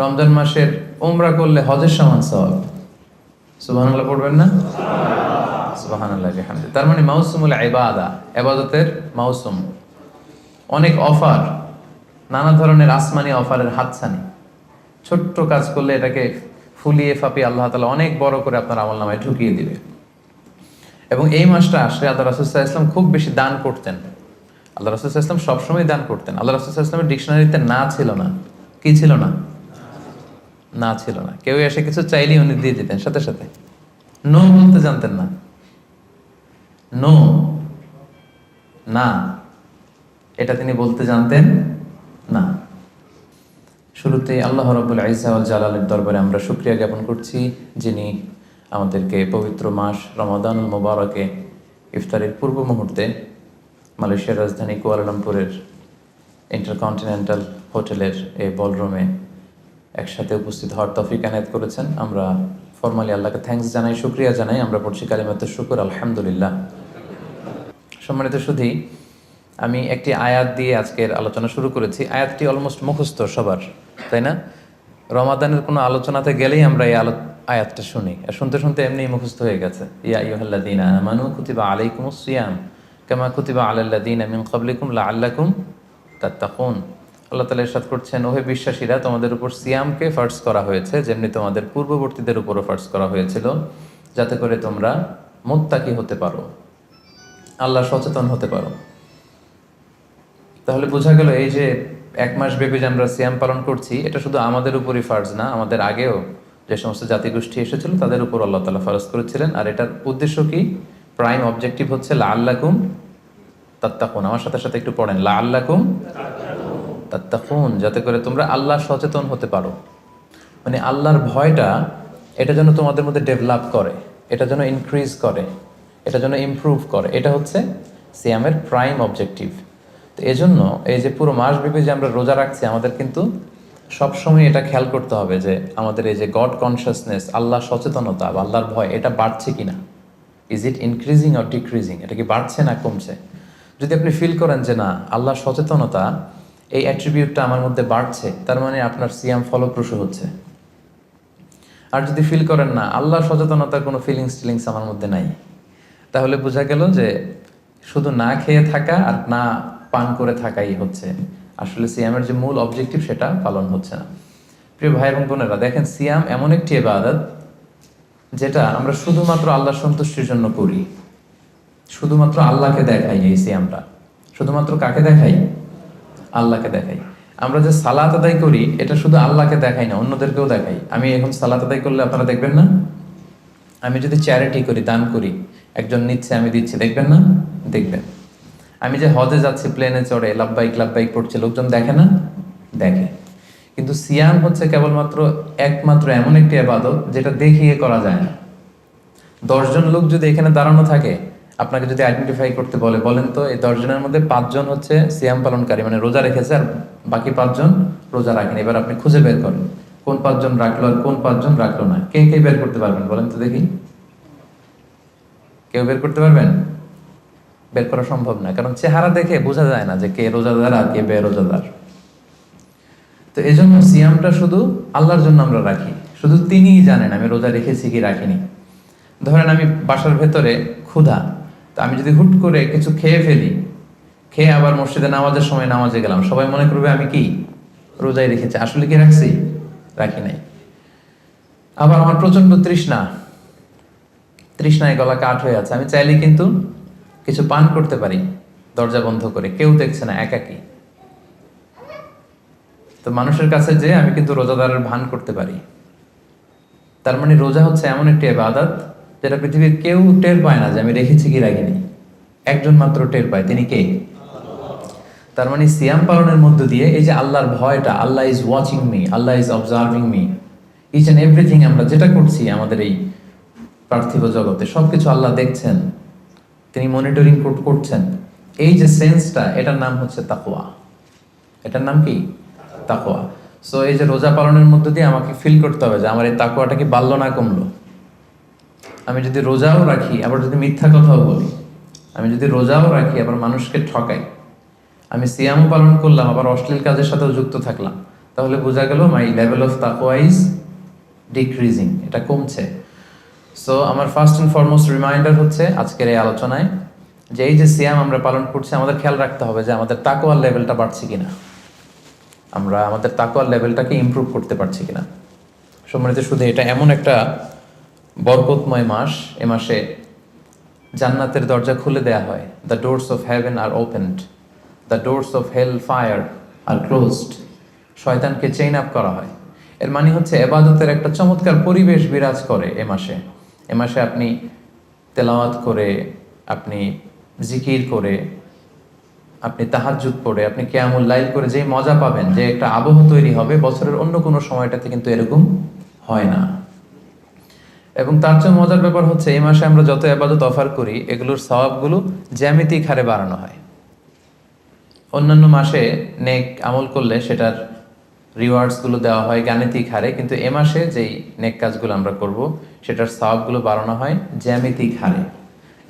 রমজান মাসের ওমরা করলে হজের সমান সওয়াব। সুবহানাল্লাহ পড়বেন না? তার মানে মাউসুমুল ইবাদা ইবাদতের মাউসুম। অনেক অফার, নানা ধরনের আসমানি অফারের হাতছানি। ছোট্ট কাজ করলে এটাকে ফুলিয়ে ফাপিয়ে আল্লাহ তালা অনেক বড় করে আপনার আমল নামায় ঢুকিয়ে দিবে। এবং এই মাসটা আসলে আল্লাহ রাসুল্লাহ ইসলাম খুব বেশি দান করতেন। আল্লাহ রাসুল্লাহ ইসলাম সবসময় দান করতেন। আল্লাহ রাসুল্লাহ ইসলামের ডিকশনারিতে না ছিল না, কি ছিল না? না ছিল না। কেউ এসে কিছু চাইলেই উনি দিয়ে দিতেন, সাথে সাথে। নো বলতে জানতেন না। নো, না, এটা তিনি বলতে জানতেন না। শুরুতে আল্লাহ রবুল আইসাউল জালালের দরবারে আমরা শুক্রিয়া জ্ঞাপন করছি, যিনি আমাদেরকে পবিত্র মাস রমাদানুল মোবারকে ইফতারের পূর্ব মুহূর্তে মালয়েশিয়ার রাজধানী কুয়ালালামপুরের ইন্টারকন্টিনেন্টাল হোটেলের এই বলরুমে একসাথে উপস্থিত হওয়ার তফিক আনায়ত করেছেন। আমরা ফর্মালি আল্লাহকে থ্যাঙ্কস জানাই, শুক্রিয়া জানাই। আমরা পড়ছি কালিমাতে শুকুর, আলহামদুলিল্লাহ। সম্মানিত শুধু আমি একটি আয়াত দিয়ে আজকের আলোচনা শুরু করেছি। আয়াতটি অলমোস্ট মুখস্থ সবার, তাই না? রমাদানের কোনো আলোচনাতে গেলেই আমরা এই আলো আয়াতটা শুনি। আর শুনতে শুনতে এমনি মুখস্থ হয়ে গেছে। ইয়া ইয়ুহাল্লাদিনা আমানু কুতিবা আলাইকুম সিয়াম, কামা কুতিবা আলাল্লাদিনা মিন ক্বাবলিকুম লাআল্লাকুম তাত্তাকুন। আল্লাহ তাআলা ইরশাদ করছেন, ওহে বিশ্বাসীরা, তোমাদের উপর সিয়ামকে ফার্স করা হয়েছে, যেমনি তোমাদের পূর্ববর্তীদের উপরও ফার্স করা হয়েছিল, যাতে করে তোমরা মুত্তাকি হতে পারো, আল্লাহ সচেতন হতে পারো। তাহলে বোঝা গেল এই যে এক মাস ব্যাপী যে আমরা সিয়াম পালন করছি, এটা শুধু আমাদের উপরই ফার্জ না, আমাদের আগেও যে সমস্ত জাতিগোষ্ঠী এসেছিল, তাদের উপর আল্লাহ তালা ফারজ করেছিলেন। আর এটার উদ্দেশ্য কি? প্রাইম অবজেক্টিভ হচ্ছে লা আল্লাকুম তাত্তাকুন। আমার সাথে সাথে একটু পড়েন লা আল্লাকুম তাত্তাকুন যাতে করে তোমরা আল্লাহ সচেতন হতে পারো। মানে আল্লাহর ভয়টা, এটা যেন তোমাদের মধ্যে ডেভেলপ করে, এটা যেন ইনক্রিজ করে, এটা যেন ইমপ্রুভ করে। এটা হচ্ছে সিয়ামের প্রাইম অবজেক্টিভ তো এজন্য এই যে পুরো মাসব্যাপী যে আমরা রোজা রাখছি, আমাদের কিন্তু সবসময় এটা খেয়াল করতে হবে যে আমাদের এই যে গড কনসিয়াসনেস আল্লাহ সচেতনতা বা আল্লাহর ভয়, এটা বাড়ছে কিনা? Is it increasing or decreasing এটা কি বাড়ছে না কমছে? যদি আপনি ফিল করেন যে না আল্লাহ সচেতনতা এই অ্যাট্রিবিউটটা আমার মধ্যে বাড়ছে, তার মানে আপনার সিয়াম ফলপ্রসূ হচ্ছে। আর যদি ফিল করেন না, আল্লাহ সচেতনতার কোনো ফিলিংস টিলিংস আমার মধ্যে নাই। তাহলে বোঝা গেল যে শুধু না খেয়ে থাকা আর না পান করে থাকাই হচ্ছে। আসলে সিয়ামের যে মূল অবজেক্টিভ সেটা পালন হচ্ছে না। প্রিয় ভাই এবং বোনেরা, দেখেন সিয়াম এমন একটি এবাদত যেটা আমরা শুধুমাত্র আল্লাহ সন্তুষ্টির জন্য করি। শুধুমাত্র আল্লাহকে দেখাই এই সিয়ামটা। শুধুমাত্র কাকে দেখাই? আল্লাহকে দেখাই। আমরা যে সালাত আদায় করি, এটা শুধু আল্লাহকে দেখাই না, অন্যদেরকেও দেখাই। আমি এখন সালাত আদায় করলে আপনারা দেখবেন না? আমি যদি চ্যারিটি করি, দান করি, একজন নিচ্ছে, আমি দিচ্ছি, দেখবেন না? দেখবেন। আমি যে হজে যাচ্ছি প্লেনে চড়ে লাভবাইক লাভবাইক পড়ছে, লোকজন দেখে না? দেখে। কিন্তু সিয়াম হচ্ছে কেবলমাত্র একমাত্র এমন একটি আবাদত, যেটা দেখিয়ে করা যায় না। দশজন লোক যদি এখানে দাঁড়ানো থাকে আপনাকে যদি আইডেন্টিফাই করতে বলে, বলেন তো এই দশজনের মধ্যে পাঁচজন হচ্ছে সিয়াম পালনকারী মানে রোজা রেখেছে আর বাকি পাঁচজন রোজা রাখেনি। এবার আপনি খুঁজে বের করেন, কোন পাঁচজন রাখল আর কোন পাঁচজন রাখল না। কে কে বের করতে পারবেন বলেন তো দেখি। কেউ বের করতে পারবেন? বের করা সম্ভব না, কারণ চেহারা দেখে বোঝা যায় না যে কে রোজাদার আর কে বেরোজাদার। তো এই জন্য সিয়ামটা শুধু আল্লাহর জন্য আমরা রাখি, শুধু তিনিই জানেন আমি রোজা রেখেছি কি রাখিনি। ধরেন আমি বাসার ভেতরে ক্ষুধা তো আমি যদি হুট করে কিছু খেয়ে ফেলি, খেয়ে আবার মসজিদে নামাজের সময় নামাজে গেলাম, সবাই মনে করবে আমি কি? রোজাই রেখেছি। আসলে কি রাখছি? রাখি নাই। আবার আমার প্রচণ্ড তৃষ্ণা। তৃষ্ণায় গলা কাঠ হয়ে আছে। আমি চাইলে কিন্তু কিছু পান করতে পারি, দরজা বন্ধ করে। কেউ দেখছে না, একাকি। তো মানুষের কাছে যে আমি কিন্তু রোজাদারের ভান করতে পারি। তার মানে রোজা হচ্ছে এমন একটি আবাদত যেটা পৃথিবীর কেউ টের পায় না যে আমি রেখেছি কি রাখিনি। একজন মাত্র টের পায়, তিনি কে? তার মানে সিয়াম পালনের মধ্য দিয়ে এই যে আল্লাহর ভয়টা, Allah is watching me Allah is observing me each and everything আমরা যেটা করছি আমাদের এই পার্থিব জগতে, সবকিছু আল্লাহ দেখছেন, তিনি মনিটরিং করছেন। এই যে সেন্সটা এটার নাম হচ্ছে তাকোয়া এটার নাম কি? তাকোয়া সো এই যে রোজা পালনের মধ্য দিয়ে আমাকে ফিল করতে হবে যে আমার এই তাকোয়াটা কি বাড়লো না কমলো? আমি যদি রোজাও রাখি, আবার যদি মিথ্যা কথাও বলি, আমি যদি রোজাও রাখি, আবার মানুষকে ঠকাই, আমি সিয়ামও পালন করলাম, আবার অশ্লীল কাজের সাথেও যুক্ত থাকলাম, তাহলে বোঝা গেল my level of taqwa is decreasing এটা কমছে। সো আমার ফার্স্ট অ্যান্ড ফরমোস্ট রিমাইন্ডার হচ্ছে আজকের এই আলোচনায় যে এই যে সিয়াম আমরা পালন করছি, আমাদের খেয়াল রাখতে হবে যে আমাদের তাকোয়ার লেভেলটা বাড়ছে কিনা, আমরা আমাদের তাকোয়ার লেভেলটাকে ইমপ্রুভ করতে পারছি কিনা। সম্মানিত শুধু এটা এমন একটা বরকতময় মাস, এ মাসে জান্নাতের দরজা খুলে দেয়া হয়। The doors of heaven are opened the doors of hell fire are closed শয়তানকে চেইন আপ করা হয়। এর মানে হচ্ছে এবাদতের একটা চমৎকার পরিবেশ বিরাজ করে এ মাসে। এ মাসে আপনি তেলাওয়াত করে, আপনি জিকির করে, আপনি তাহাজ্জুদ পড়ে, আপনি কেয়ামুল লাইল করে যেই মজা পাবেন, যে একটা আবহ তৈরি হবে, বছরের অন্য কোনো সময়টাতে কিন্তু এরকম হয় না। এবং তার চেয়ে মজার ব্যাপার হচ্ছে, এই মাসে আমরা যত আবাদত অফার করি, এগুলোর স্বভাবগুলো জ্যামিতিক হারে বাড়ানো হয়। অন্যান্য মাসে নেক আমল করলে সেটার রিওয়ার্ডসগুলো দেওয়া হয় গাণিতিক হারে, কিন্তু এ মাসে যেই নেক কাজগুলো আমরা করব, সেটার স্বভাবগুলো বাড়ানো হয় জ্যামিতিক হারে।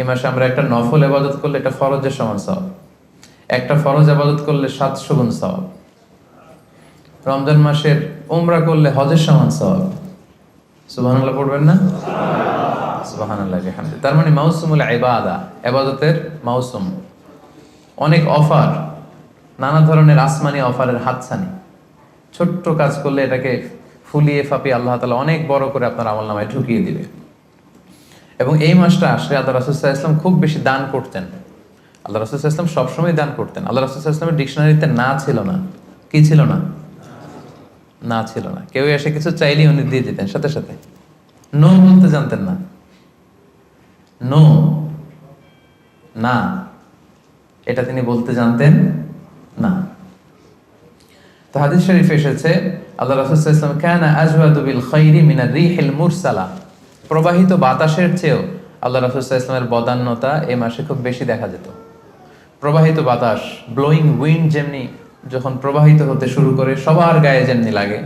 এ মাসে আমরা একটা নফল আবাদত করলে এটা ফরজের সমান সব একটা ফরজ আবাদত করলে সাতশো গুণ সব রমজান মাসের উমরা করলে হজের সমান সব সুবহানাল্লাহ পড়বেন না? সুবহানাল্লাহ তার মানে মাউসুমুল ইবাদা, ইবাদতের মাউসুম। অনেক অফার, নানা ধরনের আসমানি অফারের হাতছানি। ছোট্ট কাজ করলে এটাকে ফুলিয়ে ফাপিয়ে আল্লাহ তালা অনেক বড় করে আপনার আমল নামায় ঢুকিয়ে দিবে। এবং এই মাসটা আসলে আল্লাহ রাসুল্লাহ ইসলাম খুব বেশি দান করতেন। আল্লাহ রাসুল্লাহ ইসলাম সবসময় দান করতেন। আল্লাহ রাসুল্লাহ ইসলামের ডিকশনারিতে না ছিল না, কি ছিল না? না ছিল না। কেউ এসে কিছু চাইলেই উনি দিয়ে দিতেন, সাথে সাথে। নো বলতে জানতেন না। নো, না, এটা তিনি বলতে জানতেন না। তো হাদিস শরীফ এসেছে, আল্লাহ রাসূল ইসলাম কানা বিল মিনার রিহিল মুরসালা। প্রবাহিত বাতাসের চেয়েও আল্লাহ রাসূল ইসলামের বদান্যতা এই মাসে খুব বেশি দেখা যেত। প্রবাহিত বাতাস ব্লোয়িং উইন্ড যেমনি যখন প্রবাহিত হতে শুরু করে সবার গায়ে যেমনি লাগে,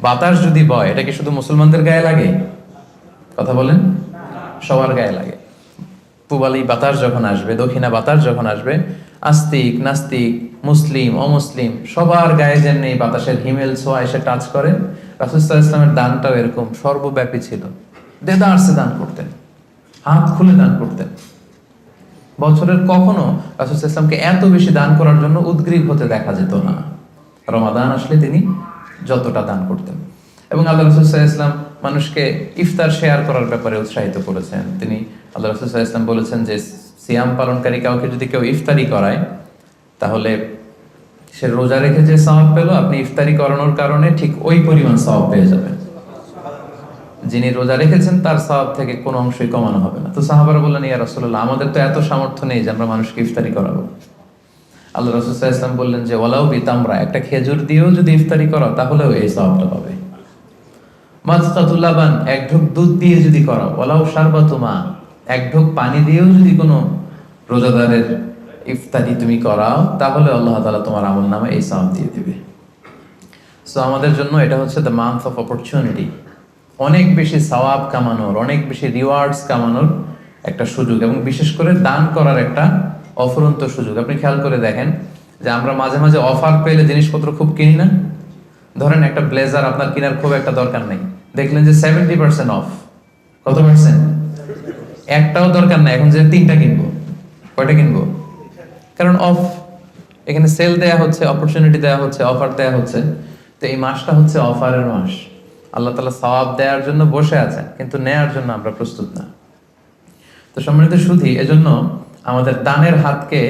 বাতাস যদি বয়, এটা কি শুধু মুসলমানদের গায়ে লাগে? কথা বলেন, সবার গায়ে লাগে। পূবালি বাতাস যখন আসবে, দক্ষিণা বাতাস যখন আসবে, আস্তিক, নাস্তিক, মুসলিম, অমুসলিম, সবার গায়ে যেমনি বাতাসের হিমেল ছোঁয়া এসে টাচ করে রাসুস্তাহ ইসলামের দানটাও এরকম সর্বব্যাপী ছিল। দেদারসে দান করতেন, হাত খুলে দান করতেন। বছরের কখনো রাসুল ইসলামকে এত বেশি দান করার জন্য উদ্গ্রীব হতে দেখা যেত না। রমাদান আসলে তিনি যতটা দান করতেন। এবং আল্লাহ রসুল্লাহ ইসলাম মানুষকে ইফতার শেয়ার করার ব্যাপারে উৎসাহিত করেছেন। তিনি আল্লাহ রসুল্লাহ ইসলাম বলেছেন যে, সিয়াম পালনকারী কাউকে যদি কেউ ইফতারি করায়, তাহলে সে রোজা রেখে যে সওয়াব পেল, আপনি ইফতারি করানোর কারণে ঠিক ওই পরিমাণ সওয়াব পেয়ে যাবেন। যিনি রোজা রেখেছেন, তার সওয়াব থেকে কোনো অংশই কমানো হবে না। তো সাহাবারা বললেন, ইয়া রাসূলুল্লাহ, আমাদের তো এত সামর্থ্য নেই যে আমরা মানুষকে ইফতারি করাবো। আল্লাহ রসুল্লাহ ইসলাম বললেন যে ওলাও বিতামরা, একটা খেজুর দিয়েও যদি ইফতারি করো তাহলেও এই সওয়াবটা পাবে। মাজকাতুল্লাবান এক ঢোক দুধ দিয়ে যদি করো ওলাও সারবাতুমা এক ঢোক পানি দিয়েও যদি কোনো রোজাদারের ইফতারি তুমি করাও, তাহলে আল্লাহ তালা তোমার আমল নামে এই সাম দিয়ে দিবে। সো আমাদের জন্য এটা হচ্ছে দ্য মান্থ অফ অপরচুনিটি অনেক বেশি সওয়াব কামানোর, অনেক বেশি রিওয়ার্ডস কামানোর একটা সুযোগ এবং বিশেষ করে দান করার একটা অফুরন্ত সুযোগ। আপনি খেয়াল করে দেখেন যে আমরা মাঝে মাঝে অফার পেলে জিনিসপত্র খুব কিনি না। ধরেন একটা ব্লেজার আপনার কেনার খুব একটা দরকার নেই। দেখলেন যে সেভেন্টি পার্সেন্ট অফ কত পার্সেন্ট একটাও দরকার নাই। এখন যে তিনটা কিনবো, কয়টা কিনবো? কারণ অফ এখানে সেল দেয়া হচ্ছে অপরচুনিটি দেয়া হচ্ছে অফার দেয়া হচ্ছে। তো এই মাসটা হচ্ছে অফারের মাস। আল্লাহ তালা সওয়াব দেওয়ার জন্য বসে আছেন, কিন্তু নেয়ার জন্য আমরা প্রস্তুত না। তো সম্মানিত সুধী এজন্য আমাদের দানের হাতকে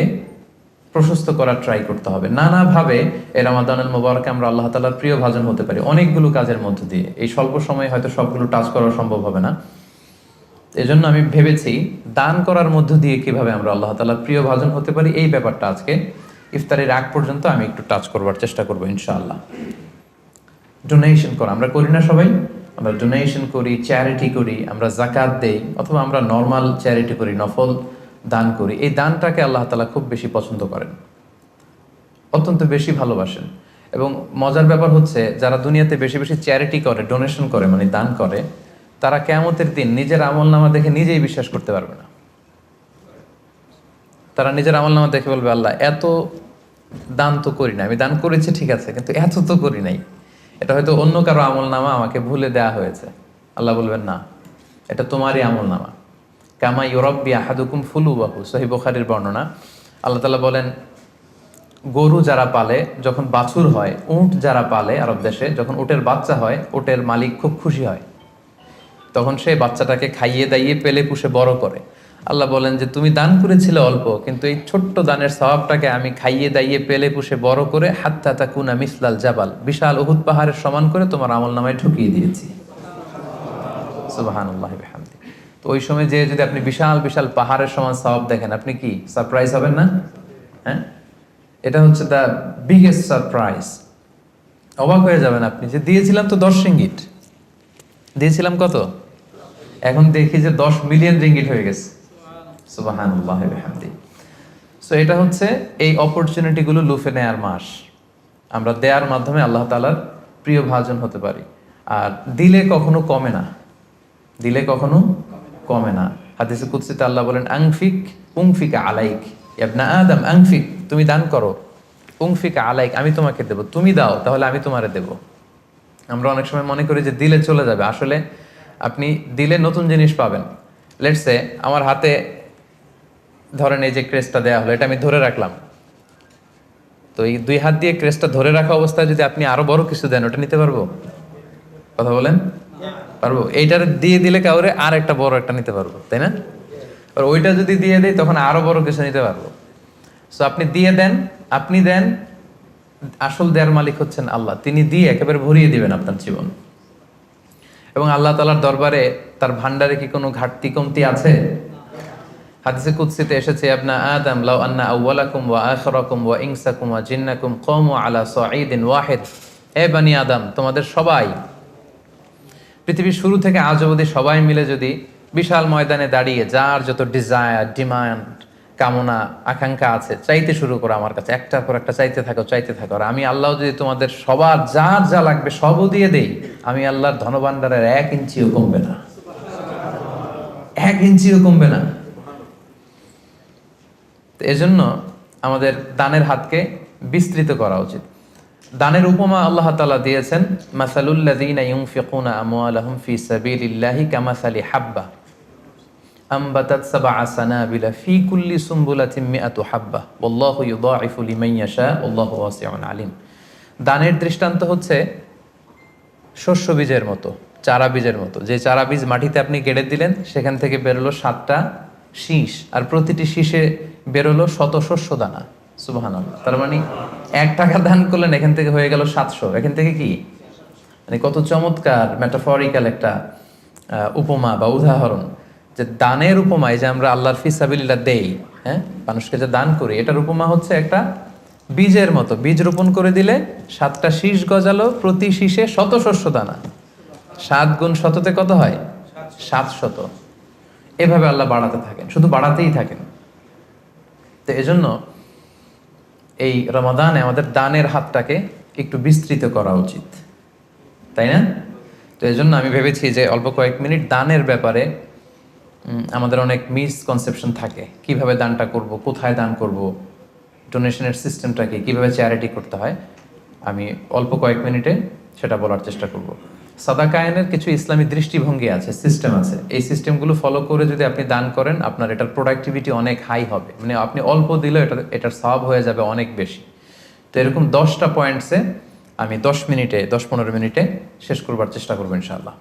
প্রশস্ত করার ট্রাই করতে হবে। নানাভাবে এই রমাদানুল মোবারকে আমরা আল্লাহ তালার প্রিয় ভাজন হতে পারি, অনেকগুলো কাজের মধ্য দিয়ে। এই স্বল্প সময়ে হয়তো সবগুলো টাচ করা সম্ভব হবে না। এজন্য আমি ভেবেছি, দান করার মধ্য দিয়ে কীভাবে আমরা আল্লাহ তালার প্রিয় ভাজন হতে পারি, এই ব্যাপারটা আজকে ইফতারের আগ পর্যন্ত আমি একটু টাচ করবার চেষ্টা করব ইনশাআল্লাহ। ডোনেশন করা। আমরা করি না সবাই, আমরা ডোনেশন করি চ্যারিটি করি, আমরা জাকাত দেই, অথবা আমরা নর্মাল চ্যারিটি করি, নফল দান করি। এই দানটাকে আল্লাহ তালা খুব বেশি পছন্দ করেন। অত্যন্ত বেশি ভালোবাসেন। এবং মজার ব্যাপার হচ্ছে, যারা দুনিয়াতে বেশি বেশি চ্যারিটি করে ডোনেশন করে মানে দান করে, তারা কেমতের দিন নিজের আমল নামা দেখে নিজেই বিশ্বাস করতে পারবে না। তারা নিজের আমল নামা দেখে বলবে, আল্লাহ, এত দান তো করি না আমি দান করেছি, ঠিক আছে, কিন্তু এত তো করি নাই। এটা হয়তো অন্য কারও আমল নামা আমাকে ভুলে দেয়া হয়েছে। আল্লাহ বলবেন, না, এটা তোমারই আমল নামা কামা ইউরব্বি আহাদুকুম ফুলু বাহু সহি বখারির বর্ণনা। আল্লাহ তালা বলেন, গরু যারা পালে, যখন বাছুর হয়, উট যারা পালে আরব দেশে, যখন উটের বাচ্চা হয়, উটের মালিক খুব খুশি হয়। তখন সেই বাচ্চাটাকে খাইয়ে দাইয়ে পেলে পুষে বড় করে। আল্লাহ বলেন যে, তুমি দান করেছিলে অল্প, কিন্তু এই ছোট্ট দানের স্বভাবটাকে আমি খাইয়ে দাইয়ে পেলে পুষে বড় করে হাত হাত্তা তাকুনা মিসলাল জাবাল, বিশাল উহুদ পাহাড়ের সমান করে তোমার আমল নামায় ঢুকিয়ে দিয়েছি। তো ওই সময় যে যদি আপনি বিশাল বিশাল পাহাড়ের সমান স্বভাব দেখেন, আপনি কি সারপ্রাইজ হবেন না? হ্যাঁ? এটা হচ্ছে দ্য বিগেস্ট সারপ্রাইজ অবাক হয়ে যাবেন আপনি যে, দিয়েছিলাম তো দশ রিঙ্গিট দিয়েছিলাম কত? এখন দেখি যে, দশ মিলিয়ন রিঙ্গিট হয়ে গেছে। বিহামদি সো এটা হচ্ছে এই অপরচুনিটিগুলো লুফে নেয়ার মাস। আমরা দেয়ার মাধ্যমে আল্লাহ তালার প্রিয় ভাজন হতে পারি। আর দিলে কখনো কমে না। দিলে কখনো কমে না। হাদিসে কুৎসিতে আল্লাহ বলেন, আংফিক উংফিক আলাইক। ইয়াবনা আদম, আংফিক, তুমি দান করো। উংফিক আলাইক, আমি তোমাকে দেব। তুমি দাও, তাহলে আমি তোমারে দেব। আমরা অনেক সময় মনে করি যে দিলে চলে যাবে। আসলে আপনি দিলে নতুন জিনিস পাবেন। লেটসে আমার হাতে ধরেন এই যে ক্রেসটা দেয়া হলো, এটা আমি ধরে রাখলাম। তো এই দুই হাত দিয়ে ক্রেসটা ধরে রাখা অবস্থায় যদি আপনি আরও বড় কিছু দেন, ওটা নিতে পারব? কথা বলেন? পারব? এইটার দিয়ে দিলে কাউরে আর একটা বড় একটা নিতে পারব, তাই না? আর ওইটা যদি দিয়ে দেয় তখন আরও বড় কিছু নিতে পারব। সো আপনি দিয়ে দেন, আপনি দেন, আসল দেয়ার মালিক হচ্ছেন আল্লাহ। তিনি দিয়ে একেবারে ভরিয়ে দিবেন আপনার জীবন। এবং আল্লাহ তালার দরবারে তার ভান্ডারে কি কোনো ঘাটতি কমতি আছে? হাদিসে কুদসিতে এসেছে আপনা আদম লাউ আন্না আউওয়ালাকুম ওয়া আখিরাকুম ওয়া ইনসাকুম ওয়া জিন্নাকুম কওমু আলা সাঈদিন ওয়াহিদ। হে বানি আদম, তোমাদের সবাই, পৃথিবীর শুরু থেকে আজ অবধি সবাই মিলে যদি বিশাল ময়দানে দাঁড়িয়ে যার যত ডিজায়ার ডিমান্ড কামনা, আকাঙ্ক্ষা আছে, চাইতে শুরু করো আমার কাছে। একটার পর একটা চাইতে থাকো চাইতে থাকো। আর আমি আল্লাহ যদি তোমাদের সবার যার যা লাগবে সবও দিয়ে দেই, আমি আল্লাহর ধনভাণ্ডারের এক ইঞ্চিও কমবে না। এক ইঞ্চিও কমবে না। তো এজন্য আমাদের দানের হাতকে বিস্তৃত করা উচিত। দানের উপমা আল্লাহ তালা দিয়েছেন, মাসালুল্লাযীনা ইউনফিকুনা আমওয়ালাহুম ফি সাবিলিল্লাহি কামাসালি হাব্বা। আম্বাতাত সাবআ সানাবিলা ফি কুল্লি সুম্বুলাতিন মিআতু হাব্বা। ওয়াল্লাহু ইউদাঈফু লিমান ইয়াশা আল্লাহু ওয়াসিউন আলিম। দানের দৃষ্টান্ত হচ্ছে শস্য বীজের মতো, চারা বীজের মতো। যে চারা বীজ মাটিতে আপনি গেড়ে দিলেন, সেখান থেকে বেরোলো সাতটা শীষ। আর প্রতিটি শীষে বেরোলো শত শস্য দানা সুবাহান তার মানে এক টাকা দান করলেন, এখান থেকে হয়ে গেল সাতশো। এখান থেকে কি? মানে কত চমৎকার মেটাফরিক্যাল একটা উপমা বা উদাহরণ যে দানের উপমা, এই যে আমরা আল্লাহর ফিসাবিল্লা দেই হ্যাঁ? মানুষকে যে দান করি, এটার উপমা হচ্ছে একটা বীজের মতো। বীজ রোপণ করে দিলে সাতটা শীষ গজালো, প্রতি শীষে শত শস্য দানা সাত গুণ শততে কত হয়? সাত শত এভাবে আল্লাহ বাড়াতে থাকেন। শুধু বাড়াতেই থাকেন। তো এজন্য এই রমাদানে আমাদের দানের হাতটাকে একটু বিস্তৃত করা উচিত। তাই না? তো এই জন্য আমি ভেবেছি যে অল্প কয়েক মিনিট দানের ব্যাপারে আমাদের অনেক মিসকনসেপশন থাকে। কীভাবে দানটা করব, কোথায় দান করব, ডোনেশনের সিস্টেমটাকে কীভাবে চ্যারিটি করতে হয়, আমি অল্প কয়েক মিনিটে সেটা বলার চেষ্টা করব। সাদাকায়নের কিছু ইসলামী দৃষ্টিভঙ্গি আছে সিস্টেম আছে। এই সিস্টেমগুলো ফলো করে যদি আপনি দান করেন, আপনার এটার প্রোডাক্টিভিটি অনেক হাই হবে। মানে আপনি অল্প দিলেও এটা, এটার সব হয়ে যাবে অনেক বেশি। তো এরকম দশটা পয়েন্টসে আমি দশ মিনিটে, দশ পনেরো মিনিটে শেষ করবার চেষ্টা করব ইনশাআল্লাহ।